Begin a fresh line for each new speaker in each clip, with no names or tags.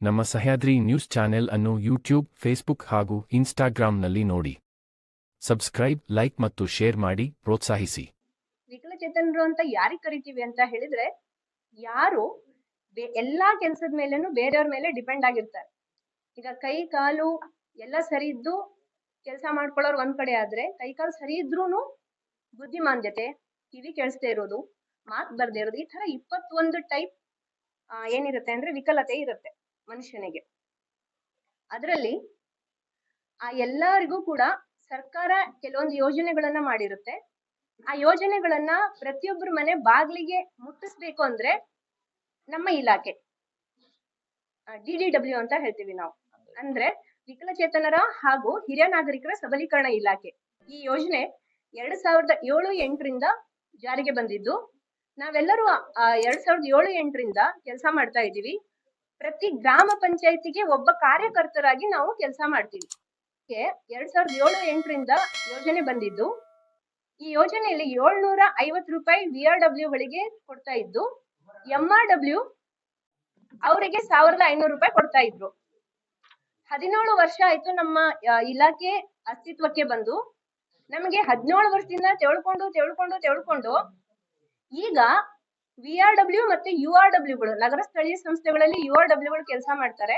ನಮ್ಮ Sahyadri news channel ಅನ್ನು YouTube, Facebook ಹಾಗೂ ಇನ್ಸ್ಟಾಗ್ರಾಂನಲ್ಲಿ ನೋಡಿ. ಸಬ್ಸ್ಕ್ರೈಬ್, ಲೈಕ್ ಮತ್ತು ಶೇರ್ ಮಾಡಿ, ಪ್ರೋತ್ಸಾಹಿಸಿ.
ವಿಕಲಚೇತನರು ಅಂತ ಯಾರಿಗೆ ಕರಿತೀವಿ ಅಂತ ಹೇಳಿದ್ರೆ, ಯಾರು ಎಲ್ಲಾ ಕೆಲಸದ ಮೇಲೇನು ಬೇರೆಯವ್ರ ಮೇಲೆ ಡಿಪೆಂಡ್ ಆಗಿರ್ತಾರೆ. ಈಗ ಕೈ, ಕಾಲು ಎಲ್ಲ ಸರಿ ಇದ್ದು ಕೆಲಸ ಮಾಡ್ಕೊಳ್ಳೋರು ಒಂದ್ ಕಡೆ ಆದ್ರೆ, ಕೈ, ಕಾಲು ಸರಿ ಇದ್ರೂನು ಬುದ್ಧಿಮಾಂದ್ಯತೆ ಕಿವಿ ಕೇಳಿಸ್ದೇ ಇರೋದು, ಮಾತು ಬರ್ದೇ ಇರೋದು, ಈ ತರ ಇಪ್ಪತ್ತೊಂದು ಟೈಪ್ ಏನಿರುತ್ತೆ ಅಂದ್ರೆ ವಿಕಲತೆ ಇರುತ್ತೆ. ಮನುಷ್ಯನಿಗೆ. ಅದರಲ್ಲಿ ಆ ಎಲ್ಲರಿಗೂ ಕೂಡ ಸರ್ಕಾರ ಕೆಲವೊಂದು ಯೋಜನೆಗಳನ್ನ ಮಾಡಿರುತ್ತೆ. ಆ ಯೋಜನೆಗಳನ್ನ ಪ್ರತಿಯೊಬ್ಬರ ಮನೆ ಬಾಗಿಲಿಗೆ ಮುಟ್ಟಿಸ್ಬೇಕು ಅಂದ್ರೆ ನಮ್ಮ ಇಲಾಖೆ. ಡಿ ಡಿ ಡಬ್ಲ್ಯೂ ಅಂತ ಹೇಳ್ತೀವಿ ನಾವು. ಅಂದ್ರೆ ವಿಕಲಚೇತನರ ಹಾಗೂ ಹಿರಿಯ ನಾಗರಿಕರ ಸಬಲೀಕರಣ ಇಲಾಖೆ. ಈ ಯೋಜನೆ ಎರಡ್ ಸಾವಿರದ ಏಳು ಎಂಟರಿಂದ ಜಾರಿಗೆ ಬಂದಿದ್ದು, ನಾವೆಲ್ಲರೂ ಎರಡ್ ಸಾವಿರದ ಏಳು ಎಂಟರಿಂದ ಕೆಲಸ ಮಾಡ್ತಾ ಇದ್ದೀವಿ. ಪ್ರತಿ ಗ್ರಾಮ ಪಂಚಾಯತಿಗೆ ಒಬ್ಬ ಕಾರ್ಯಕರ್ತರಾಗಿ ನಾವು ಕೆಲಸ ಮಾಡ್ತೀವಿ. ಎರಡ್ ಸಾವಿರದ ಏಳು ಎಂಟರಿಂದ ಯೋಜನೆ ಬಂದಿದ್ದು. ಈ ಯೋಜನೆಯಲ್ಲಿ ಏಳ್ನೂರ ಐವತ್ತು ರೂಪಾಯಿ ವಿ ಡಬ್ಲ್ಯೂ ಗಳಿಗೆ ಕೊಡ್ತಾ ಇದ್ದು, ಎಂ ಆರ್ ಡಬ್ಲ್ಯೂ ಅವರಿಗೆ ಸಾವಿರದ ಐನೂರು ರೂಪಾಯಿ ಕೊಡ್ತಾ ಇದ್ರು. ಹದಿನೇಳು ವರ್ಷ ಆಯ್ತು ನಮ್ಮ ಇಲಾಖೆ ಅಸ್ತಿತ್ವಕ್ಕೆ ಬಂದು. ನಮಗೆ ಹದಿನೇಳು ವರ್ಷದಿಂದ ತೆಳ್ಕೊಂಡು ತೆಳ್ಕೊಂಡು ತೆಳ್ಕೊಂಡು ಈಗ ವಿ ಆರ್ ಡಬ್ಲ್ಯೂ ಮತ್ತೆ ಯು ಆರ್ ಡಬ್ಲ್ಯೂಗಳು ನಗರ ಸ್ಥಳೀಯ ಸಂಸ್ಥೆಗಳಲ್ಲಿ ಯು ಆರ್ ಡಬ್ಲ್ಯೂಗಳು ಕೆಲಸ ಮಾಡ್ತಾರೆ.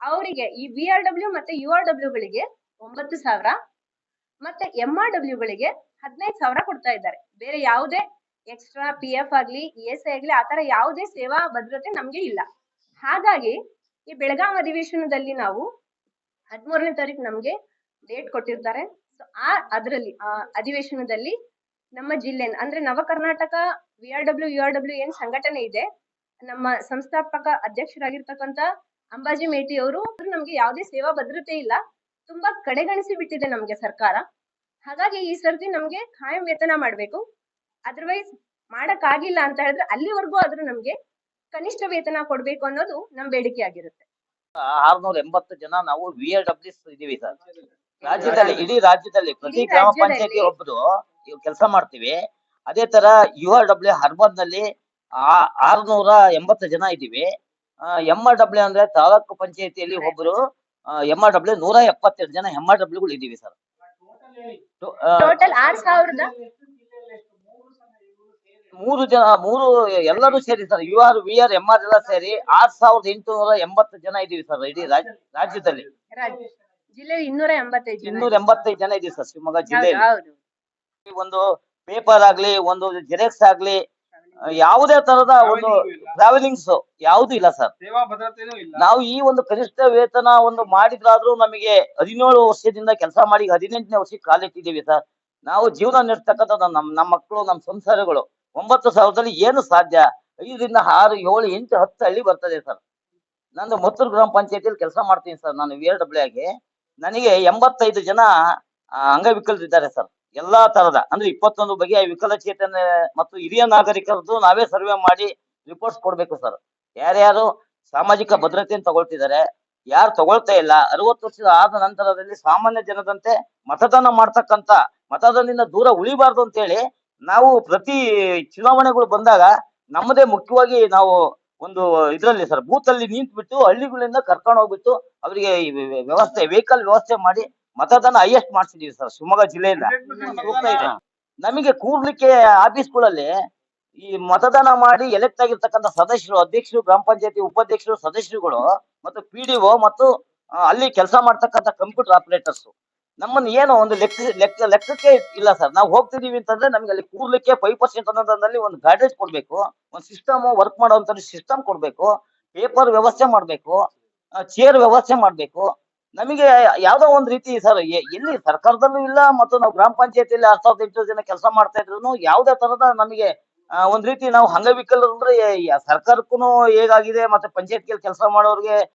ಅವರಿಗೆ ಈ ವಿ ಆರ್ ಡಬ್ಲ್ಯೂ ಮತ್ತೆ ಯು ಆರ್ ಡಬ್ಲ್ಯೂಗಳಿಗೆ ಒಂಬತ್ತು ಸಾವಿರ, ಮತ್ತೆ ಎಂ ಆರ್ ಡಬ್ಲ್ಯೂಗಳಿಗೆ ಹದಿನೈದು ಸಾವಿರ ಕೊಡ್ತಾ ಇದ್ದಾರೆ. ಬೇರೆ ಯಾವುದೇ ಎಕ್ಸ್ಟ್ರಾ ಪಿ ಎಫ್ ಆಗ್ಲಿ ಇ ಎಸ್ ಐ ಆಗ್ಲಿ ಆತರ ಯಾವುದೇ ಸೇವಾ ಭದ್ರತೆ ನಮ್ಗೆ ಇಲ್ಲ. ಹಾಗಾಗಿ ಈ ಬೆಳಗಾಂ ಅಧಿವೇಶನದಲ್ಲಿ ನಾವು ಹದಿಮೂರನೇ ತಾರೀಕು ನಮ್ಗೆ ಡೇಟ್ ಕೊಟ್ಟಿರ್ತಾರೆ. ಆ, ಅದರಲ್ಲಿ ಅಧಿವೇಶನದಲ್ಲಿ ನಮ್ಮ ಜಿಲ್ಲೆ ಅಂದ್ರೆ Nava Karnataka V R W U R W ಏನ್ ಸಂಘಟನೆ ಇದೆ ನಮ್ಮ ಸಂಸ್ಥಾಪಕ ಅಧ್ಯಕ್ಷರಾಗಿರ್ತಕ್ಕಂತ ಅಂಬಾಜಿ ಮೇಟಿ ಅವರು ನಮ್ಗೆ ಯಾವುದೇ ಸೇವಾ ಭದ್ರತೆ ಇಲ್ಲ ತುಂಬಾ ಕಡೆಗಣಿಸಿ ಬಿಟ್ಟಿದೆ ನಮ್ಗೆ ಸರ್ಕಾರ. ಹಾಗಾಗಿ ಈ ಸರ್ತಿ ನಮ್ಗೆ ಖಾಯಂ ವೇತನ ಮಾಡ್ಬೇಕು. ಅದರ್ವೈಸ್ ಮಾಡಕ್ ಆಗಿಲ್ಲ ಅಂತ ಹೇಳಿದ್ರೆ ಅಲ್ಲಿವರೆಗೂ ಆದ್ರೂ ನಮ್ಗೆ ಕನಿಷ್ಠ ವೇತನ ಕೊಡ್ಬೇಕು ಅನ್ನೋದು ನಮ್ ಬೇಡಿಕೆ ಆಗಿರುತ್ತೆ.
ಆರ್ನೂರ ಎಂಬತ್ತು ಜನ ನಾವು ವಿ ಇದೀವಿ ಸರ್. ರಾಜ್ಯದಲ್ಲಿ ಇಡೀ ರಾಜ್ಯದಲ್ಲಿ ಪ್ರತಿ ಗ್ರಾಮ. ಪಂಚಾಯತಿ ಒಬ್ರು ಕೆಲಸ ಮಾಡ್ತೀವಿ. ಅದೇ ತರ ಯು ಆರ್ ಡಬ್ಲ್ಯೂ ಹರ್ಬನ್ನಲ್ಲಿ ಆರ್ನೂರ ಎಂಬತ್ತು ಜನ ಇದೀವಿ ಎಂ ಆರ್ ಡಬ್ಲ್ಯೂ ಅಂದ್ರೆ ತಾಲೂಕು ಪಂಚಾಯತಿಯಲ್ಲಿ ಒಬ್ರು ಎಂ ಆರ್ ಡಬ್ಲ್ಯೂ ನೂರ ಎಪ್ಪತ್ತೆರಡು ಜನ ಎಂ ಆರ್ ಡಬ್ಲ್ಯೂಗಳು ಇದೀವಿ ಸರ್.
ಟೋಟಲ್ ಆರ್ ಸಾವಿರದ?
ಮೂರು ಜನ ಮೂರು ಎಲ್ಲರೂ ಸೇರಿ sir U R V R M R ಎಲ್ಲ ಸೇರಿ ಆರ್ ಸಾವಿರದ ಎಂಟುನೂರ ಎಂಬತ್ತು ಜನ ಇದೀವಿ ಸರ್ ಇಡೀ ರಾಜ್ಯ ರಾಜ್ಯದಲ್ಲಿ.
ಇನ್ನೂರ ಎಂಬತ್ತೈದು ಜನ
ಇದೀವಿ ಸರ್ ಶಿವಮೊಗ್ಗ ಜಿಲ್ಲೆಯಲ್ಲಿ. ಒಂದು ಪೇಪರ್ ಆಗ್ಲಿ ಒಂದು ಜೆರಾಕ್ಸ್ ಆಗ್ಲಿ ಯಾವುದೇ ತರದ ಒಂದು ಟ್ರಾವೆಲಿಂಗ್ಸ್ ಯಾವುದು ಇಲ್ಲ ಸರ್. ನಾವು ಈ ಒಂದು ಕನಿಷ್ಠ ವೇತನ ಒಂದು ಮಾಡಿದ್ರಾದ್ರೂ ನಮಗೆ ಹದಿನೇಳು ವರ್ಷದಿಂದ ಕೆಲಸ ಮಾಡಿ ಹದಿನೆಂಟನೇ ವರ್ಷಕ್ಕೆ ಕಾಲಿಟ್ಟಿದ್ದೀವಿ ಸರ್. ನಾವು ಜೀವನ ನಡೆಸ್ತಕ್ಕಂಥ ನಮ್ಮ ನಮ್ಮ ಮಕ್ಕಳು ನಮ್ಮ ಸಂಸಾರಗಳು ಒಂಬತ್ತು ಸಾವಿರದಲ್ಲಿ ಏನು ಸಾಧ್ಯ? ಐದರಿಂದ ಆರು ಏಳು ಎಂಟು ಹತ್ತು ಹಳ್ಳಿ ಬರ್ತದೆ ಸರ್. ನಂದು ಮತ್ತೂರು ಗ್ರಾಮ ಪಂಚಾಯತಿಯಲ್ಲಿ ಕೆಲಸ ಮಾಡ್ತೀನಿ ಸರ್ ನಾನು ವಿ ಆರ್ ಡಬ್ಲ್ಯೂ ಆಗಿ ನನಗೆ ಎಂಬತ್ತೈದು ಜನ ಅಂಗವಿಕಲರಿದ್ದಾರೆ ಸರ್. ಎಲ್ಲಾ ತರದ, ಅಂದ್ರೆ ಇಪ್ಪತ್ತೊಂದು ಬಗೆಯ ವಿಕಲಚೇತನ ಮತ್ತು ಹಿರಿಯ ನಾಗರಿಕರದ್ದು ನಾವೇ ಸರ್ವೆ ಮಾಡಿ ರಿಪೋರ್ಟ್ಸ್ ಕೊಡ್ಬೇಕು ಸರ್ ಯಾರ್ಯಾರು ಸಾಮಾಜಿಕ ಭದ್ರತೆಯನ್ನು ತಗೊಳ್ತಿದ್ದಾರೆ, ಯಾರು ತಗೊಳ್ತಾ ಇಲ್ಲ, ಅರವತ್ತು ವರ್ಷದ ಆದ ನಂತರದಲ್ಲಿ ಸಾಮಾನ್ಯ ಜನದಂತೆ ಮತದಾನ ಮಾಡ್ತಕ್ಕಂತ, ಮತದಾನದಿಂದ ದೂರ ಉಳಿಬಾರ್ದು ಅಂತೇಳಿ ನಾವು ಪ್ರತಿ ಚುನಾವಣೆಗಳು ಬಂದಾಗ ನಮ್ಮದೇ ಮುಖ್ಯವಾಗಿ ನಾವು ಒಂದು ಇದರಲ್ಲಿ ಸರ್ ಬೂತ್ ಅಲ್ಲಿ ನಿಂತ್ಬಿಟ್ಟು ಹಳ್ಳಿಗಳಿಂದ ಕರ್ಕೊಂಡು ಹೋಗ್ಬಿಟ್ಟು ಅವರಿಗೆ ವ್ಯವಸ್ಥೆ ವೆಹಿಕಲ್ ವ್ಯವಸ್ಥೆ ಮಾಡಿ ಮತದಾನ ಹೈಯೆಸ್ಟ್ ಮಾಡ್ಸಿದೀವಿ ಸರ್ ಶಿವಮೊಗ್ಗ ಜಿಲ್ಲೆಯಿಂದ. ನಮಗೆ ಇದೆ. ನಮಗೆ ಕೂರ್ಲಿಕ್ಕೆ ಆಫೀಸ್ಗಳಲ್ಲಿ ಈ ಮತದಾನ ಮಾಡಿ ಎಲೆಕ್ಟ್ ಆಗಿರ್ತಕ್ಕಂಥ ಸದಸ್ಯರು ಅಧ್ಯಕ್ಷರು ಗ್ರಾಮ ಪಂಚಾಯತಿ ಉಪಾಧ್ಯಕ್ಷರು ಸದಸ್ಯರುಗಳು ಮತ್ತು ಪಿ ಡಿ ಒ ಮತ್ತು ಅಲ್ಲಿ ಕೆಲಸ ಮಾಡ್ತಕ್ಕಂಥ ಕಂಪ್ಯೂಟರ್ ಆಪರೇಟರ್ಸ್ ನಮ್ಮನ್ನ ಏನು ಒಂದು ಲೆಕ್ಕ ಲೆಕ್ಕ ಲೆಕ್ಕಕ್ಕೆ ಇಲ್ಲ ಸರ್ ನಾವು ಹೋಗ್ತಿದೀವಿ ಅಂತಂದ್ರೆ ನಮ್ಗೆ ಅಲ್ಲಿ ಕೂರ್ಲಿಕ್ಕೆ ಫೈವ್ ಪರ್ಸೆಂಟ್ ಅನ್ನೋದ್ರಲ್ಲಿ ಒಂದು ಗೈಡೆನ್ಸ್ ಕೊಡ್ಬೇಕು. ಒಂದು ಸಿಸ್ಟಮ್ ವರ್ಕ್ ಮಾಡುವಂತ ಸಿಸ್ಟಮ್ ಕೊಡ್ಬೇಕು. ಪೇಪರ್ ವ್ಯವಸ್ಥೆ ಮಾಡ್ಬೇಕು. ಚೇರ್ ವ್ಯವಸ್ಥೆ ಮಾಡ್ಬೇಕು. ನಮಗೆ ಯಾವ್ದೋ ಒಂದ್ ರೀತಿ ಸರ್ ಎಲ್ಲಿ ಸರ್ಕಾರದಲ್ಲೂ ಇಲ್ಲ ಮತ್ತು ನಾವು ಗ್ರಾಮ ಪಂಚಾಯತಿಯಲ್ಲಿ ಹತ್ತು ಸಾವಿರದ ಎಂಟು ಜನ ಕೆಲಸ ಮಾಡ್ತಾ ಇದ್ರು ಯಾವ್ದೇ ತರದ ನಮಗೆ ಒಂದ್ ರೀತಿ ನಾವು ಅಂಗವಿಕಲರು ಅಂದ್ರೆ ಸರ್ಕಾರಕ್ಕೂ ಹೇಗಾಗಿದೆ ಮತ್ತೆ ಪಂಚಾಯತ್ ಕೆಲಸ ಮಾಡೋರಿಗೆ